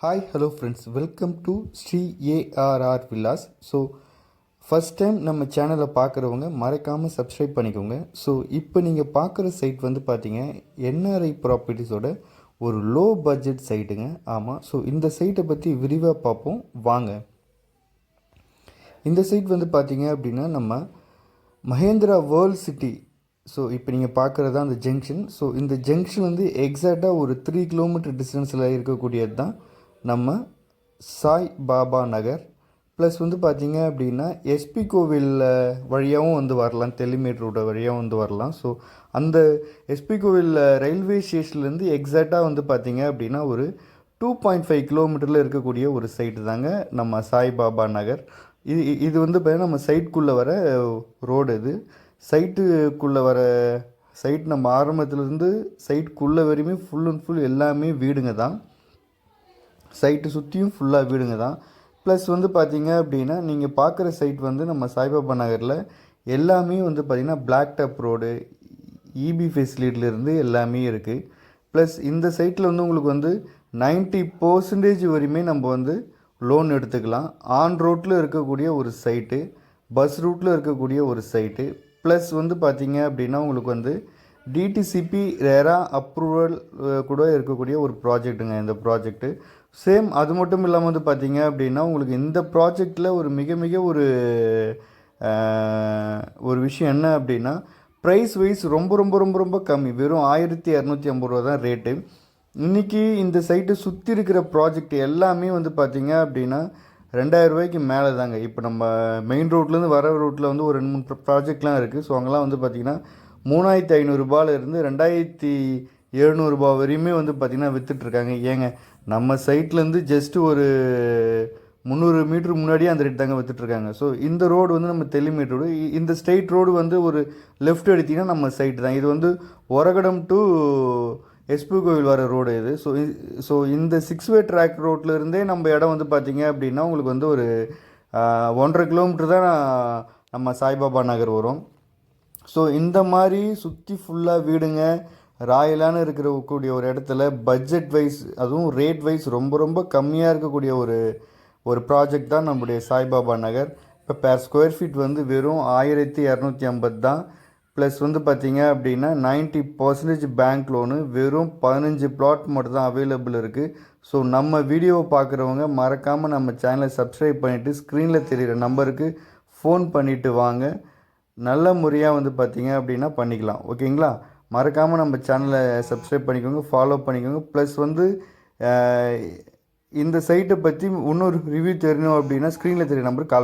Hi hello friends welcome to Sri ARR villas so first time நம்ம சேனலை பார்க்குறவங்க மறக்காமல் சப்ஸ்கிரைப் பண்ணிக்கோங்க. ஸோ இப்போ நீங்கள் பார்க்குற சைட் வந்து பார்த்தீங்க என்ஆர்ஐ ப்ராப்பர்ட்டிஸோட ஒரு லோ பட்ஜெட் சைட்டுங்க ஆமாம் ஸோ இந்த சைட்டை பற்றி விரிவாக பார்ப்போம் வாங்க. இந்த சைட் வந்து பார்த்தீங்க அப்படின்னா நம்ம மகேந்திரா வேர்ல்ட் சிட்டி ஸோ இப்போ நீங்கள் பார்க்குறது தான் அந்த ஜங்ஷன் ஸோ இந்த ஜங்ஷன் வந்து எக்ஸாக்டாக ஒரு த்ரீ கிலோமீட்டர் டிஸ்டன்ஸில் இருக்கக்கூடியது தான் நம்ம சாய் பாபா நகர். ப்ளஸ் வந்து பார்த்தீங்க அப்படின்னா எஸ்பி கோவில் வழியாகவும் வந்து வரலாம் தெல்லிமேட் ரோடு வழியாகவும் வந்து வரலாம். ஸோ அந்த எஸ்பி கோவில் ரயில்வே ஸ்டேஷன்லேருந்து எக்ஸாக்டாக வந்து பார்த்தீங்க அப்படின்னா ஒரு டூ பாயிண்ட் ஃபைவ் கிலோமீட்டரில் இருக்கக்கூடிய ஒரு சைட்டு தாங்க நம்ம சாய் பாபா நகர். இது இது வந்து பார்த்திங்கன்னா நம்ம சைட்டுக்குள்ளே வர ரோடு இது. சைட்டுக்குள்ளே வர சைட் நம்ம ஆரம்பத்துலேருந்து சைட்டுக்குள்ளே வரையுமே ஃபுல் அண்ட் ஃபுல் எல்லாமே வீடுங்க தான். சைட்டு சுற்றியும் ஃபுல்லாக வீடுங்க தான். ப்ளஸ் வந்து பார்த்தீங்க அப்படின்னா நீங்கள் பார்க்குற சைட் வந்து நம்ம சாய்பாபா நகரில் எல்லாமே வந்து பார்த்திங்கன்னா பிளாக் டாப் ரோடு இபி ஃபெசிலிட்டிலேருந்து எல்லாமே இருக்குது ப்ளஸ் இந்த சைட்டில் வந்து உங்களுக்கு வந்து 90% பர்சன்டேஜ் வரையுமே நம்ம வந்து லோன் எடுத்துக்கலாம். ஆன் ரோட்டில் இருக்கக்கூடிய ஒரு சைட்டு பஸ் ரூட்டில் இருக்கக்கூடிய ஒரு சைட்டு ப்ளஸ் வந்து பார்த்தீங்க அப்படின்னா உங்களுக்கு வந்து டிடிசிபி ரேரா அப்ரூவல் கூட இருக்கக்கூடிய ஒரு ப்ராஜெக்ட்டுங்க இந்த ப்ராஜெக்ட்டு சேம் அது மட்டும் இல்லாமல் வந்து பார்த்தீங்க அப்படின்னா உங்களுக்கு இந்த ப்ராஜெக்டில் ஒரு மிக மிக ஒரு ஒரு விஷயம் என்ன அப்படின்னா ப்ரைஸ் வைஸ் ரொம்ப ரொம்ப ரொம்ப ரொம்ப கம்மி. வெறும் ஆயிரத்தி இரநூத்தி ஐம்பது ரூபா தான் ரேட்டு இன்றைக்கி இந்த சைட்டை சுற்றி இருக்கிற ப்ராஜெக்ட் எல்லாமே வந்து பார்த்தீங்க அப்படின்னா ரெண்டாயிரம் ரூபாய்க்கு மேலே தாங்க இப்போ நம்ம மெயின் ரோட்லேருந்து வர ரோட்டில் வந்து ஒரு ரெண்டு மூணு ப்ராஜெக்ட்லாம் இருக்குது ஸோ அங்கெல்லாம் வந்து பார்த்திங்கன்னா மூணாயிரத்தி ஐநூறுரூபாலேருந்து ரெண்டாயிரத்தி எழுநூறுபா வரையுமே வந்து பார்த்திங்கன்னா விற்றுட்ருக்காங்க ஏங்க நம்ம சைட்லேருந்து ஜஸ்ட்டு ஒரு முந்நூறு மீட்ரு முன்னாடியே அந்த ரேட் தாங்க விற்றுட்ருக்காங்க ஸோ இந்த ரோடு வந்து நம்ம தெளிமேட் ரோடு. இந்த ஸ்ட்ரெயிட் ரோடு வந்து ஒரு லெஃப்ட் எடுத்திங்கன்னா நம்ம சைட்டு தான். இது வந்து ஒரகடம் டு எஸ்பி கோவில் வர ரோடு இது. ஸோ ஸோ இந்த சிக்ஸ் வே ட்ராக் ரோட்ல இருந்தே நம்ம இடம் வந்து பார்த்தீங்க அப்படின்னா உங்களுக்கு வந்து ஒரு ஒன்றரை கிலோமீட்டர் தான் நம்ம சாய்பாபா நகர் வரும். ஸோ இந்த மாதிரி சுற்றி ஃபுல்லாக வீடுங்க. ராயலான இருக்கக்கூடிய ஒரு இடத்துல பட்ஜெட் வைஸ் அதுவும் ரேட் வைஸ் ரொம்ப ரொம்ப கம்மியாக இருக்கக்கூடிய ஒரு ஒரு ப்ராஜெக்ட் தான் நம்முடைய சாய்பாபா நகர். இப்போ பேர் ஸ்கொயர் ஃபீட் வந்து வெறும் ஆயிரத்தி இரநூத்தி ஐம்பது தான். ப்ளஸ் வந்து பார்த்திங்க அப்படின்னா 90% பர்சன்டேஜ் பேங்க் லோனு வெறும் பதினஞ்சு பிளாட் மட்டும் தான் அவைலபிள் இருக்குது ஸோ நம்ம வீடியோவை பார்க்குறவங்க மறக்காமல் நம்ம சேனலை சப்ஸ்கிரைப் பண்ணிவிட்டு ஸ்க்ரீனில் தெரிகிற நம்பருக்கு ஃபோன் பண்ணிவிட்டு வாங்க. நல்ல முறையாக வந்து பார்த்திங்க அப்படின்னா பண்ணிக்கலாம். ஓகேங்களா மறக்காமல் நம்ம சேனலை சப்ஸ்கிரைப் பண்ணிக்கோங்க ஃபாலோ பண்ணிக்கோங்க. ப்ளஸ் வந்து இந்த சைட்டை பற்றி இன்னொரு ரிவ்யூ தெரியணும் அப்படின்னா ஸ்க்ரீனில் தெரிய நம்பருக்கு கால்